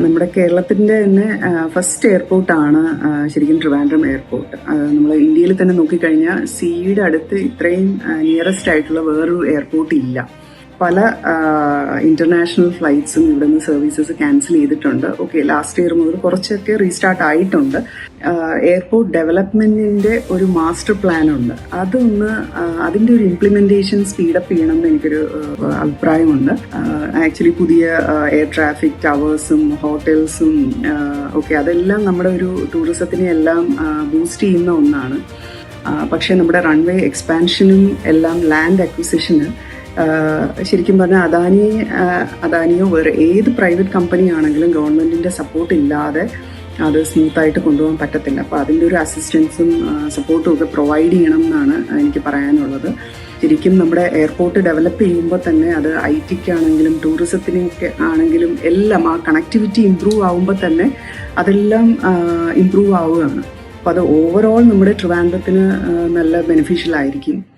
നമ്മുടെ കേരളത്തിന്റെ തന്നെ ഫസ്റ്റ് എയർപോർട്ടാണ് ശരിക്കും ട്രിവാൻഡ്രം എയർപോർട്ട് നമ്മൾ ഇന്ത്യയിൽ തന്നെ നോക്കിക്കഴിഞ്ഞാൽ സിയുടെ അടുത്ത് ഇത്രയും നിയറസ്റ്റ് ആയിട്ടുള്ള വേറൊരു എയർപോർട്ട് ഇല്ല. പല ഇന്റർനാഷണൽ ഫ്ലൈറ്റ്സും ഇവിടെ നിന്ന് സർവീസസ് ക്യാൻസൽ ചെയ്തിട്ടുണ്ട്. ഓക്കെ ലാസ്റ്റ് ഇയർ മുതൽ കുറച്ചൊക്കെ റീസ്റ്റാർട്ട് ആയിട്ടുണ്ട്. എയർപോർട്ട് ഡെവലപ്മെന്റിന്റെ ഒരു മാസ്റ്റർ പ്ലാൻ ഉണ്ട്. അതൊന്ന് അതിന്റെ ഒരു ഇംപ്ലിമെന്റേഷൻ സ്പീഡപ്പ് ചെയ്യണം എന്ന് എനിക്കൊരു അഭിപ്രായമുണ്ട്. ആക്ച്വലി പുതിയ എയർ ട്രാഫിക് ടവേഴ്സും ഹോട്ടൽസും ഓക്കെ അതെല്ലാം നമ്മുടെ ഒരു ടൂറിസത്തിനെ എല്ലാം ബൂസ്റ്റ് ചെയ്യുന്ന ഒന്നാണ്. പക്ഷേ നമ്മുടെ റൺവേ എക്സ്പാൻഷനും എല്ലാം ലാൻഡ് അക്വിസിഷന് ശരിക്കും പറഞ്ഞാൽ അദാനി അദാനിയോ വേറെ ഏത് പ്രൈവറ്റ് കമ്പനി ആണെങ്കിലും ഗവൺമെന്റിന്റെ സപ്പോർട്ട് ഇല്ലാതെ അത് സ്മൂത്തായിട്ട് കൊണ്ടുപോകാൻ പറ്റത്തില്ല. അപ്പോൾ അതിന്റെ ഒരു അസിസ്റ്റൻസും സപ്പോർട്ടും ഒക്കെ പ്രൊവൈഡ് ചെയ്യണം എന്നാണ് എനിക്ക് പറയാനുള്ളത്. ശരിക്കും നമ്മുടെ എയർപോർട്ട് ഡെവലപ്പ് ചെയ്യുമ്പോൾ തന്നെ അത് ഐ ടിക്കാണെങ്കിലും ടൂറിസത്തിനൊക്കെ ആണെങ്കിലും എല്ലാം ആ കണക്ടിവിറ്റി ഇമ്പ്രൂവ് ആവുമ്പോൾ തന്നെ അതെല്ലാം ഇമ്പ്രൂവ് ആവുകയാണ്. അപ്പോൾ അത് ഓവറോൾ നമ്മുടെ ട്രിവാൻഡ്രത്തിന് നല്ല ബെനിഫിഷ്യൽ ആയിരിക്കും.